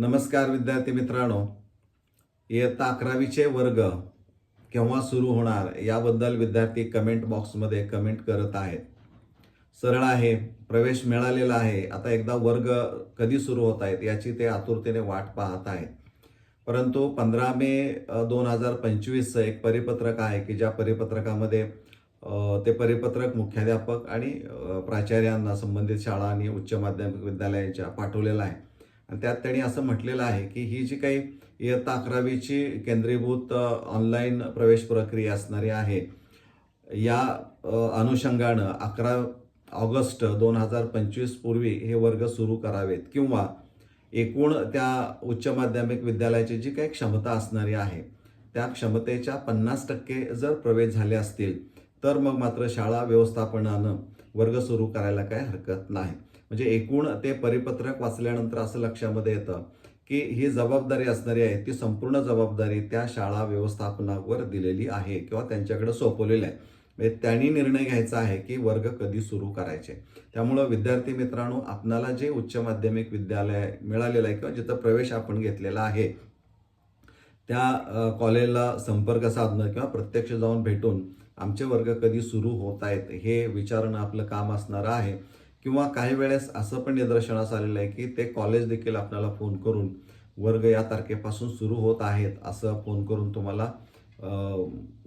नमस्कार विद्यार्थी मित्रांनो इयत्ता अकरावीचे वर्ग केव्हा सुरू होणार याबद्दल विद्यार्थी कमेंट बॉक्समध्ये कमेंट करत आहेत. सरळ आहे प्रवेश मिळालेला आहे. आता एकदा वर्ग कधी सुरू होत आहेत याची ते आतुरतेने वाट पाहत आहेत. परंतु पंधरा मे दोन हजार पंचवीसचं एक परिपत्रक आहे की ज्या परिपत्रकामध्ये ते परिपत्रक मुख्याध्यापक आणि प्राचार्यांना संबंधित शाळा आणि उच्च माध्यमिक विद्यालयांच्या पाठवलेलं आहे. आणि त्यात त्यांनी असं म्हटलेलं आहे की ही जी काही इयत्ता अकरावीची केंद्रीभूत ऑनलाईन प्रवेश प्रक्रिया असणारी आहे या अनुषंगानं अकरा ऑगस्ट दोन हजार पंचवीस पूर्वी हे वर्ग सुरू करावेत किंवा एकूण त्या उच्च माध्यमिक विद्यालयाची जी काही क्षमता असणारी आहे त्या क्षमतेच्या पन्नास टक्के जर प्रवेश झाले असतील तर मग मात्र शाळा व्यवस्थापनानं वर्ग सुरू करायला काय हरकत नाही. म्हणजे एकूण ते परिपत्रक वाचल्यानंतर असं लक्षामध्ये येतं की ही जबाबदारी असणारी आहे ती संपूर्ण जबाबदारी त्या शाळा व्यवस्थापनावर दिलेली आहे किंवा त्यांच्याकडे सोपवलेली आहे. म्हणजे त्यांनी निर्णय घ्यायचा आहे की वर्ग कधी सुरू करायचे. त्यामुळं विद्यार्थी मित्रांनो आपणाला जे उच्च माध्यमिक विद्यालय मिळालेलं आहे किंवा जिथं प्रवेश आपण घेतलेला आहे त्या कॉलेजला संपर्क साधणं किंवा प्रत्यक्ष जाऊन भेटून आमचे वर्ग कधी सुरू होत आहेत हे विचारणं आपलं काम असणारं आहे. किंवा काही वेळेस असं पण निदर्शनास आलेलं आहे की ते कॉलेज देखील आपल्याला फोन करून वर्ग या तारखेपासून सुरू होत आहेत असं फोन करून तुम्हाला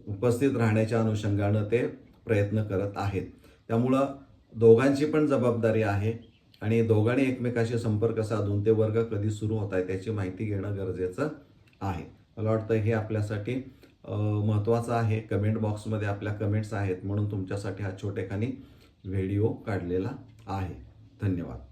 उपस्थित राहण्याच्या अनुषंगानं ते प्रयत्न करत आहेत. त्यामुळं दोघांची पण जबाबदारी आहे आणि दोघांनी एकमेकाशी संपर्क साधून ते वर्ग कधी सुरू होत आहेत त्याची माहिती घेणं गरजेचं आहे. मला वाटतं हे आपल्यासाठी महत्त्वाचं आहे. कमेंट बॉक्समध्ये आपल्या कमेंट्स आहेत म्हणून तुमच्यासाठी हा छोटेखानी व्हिडिओ काढलेला आहे. धन्यवाद.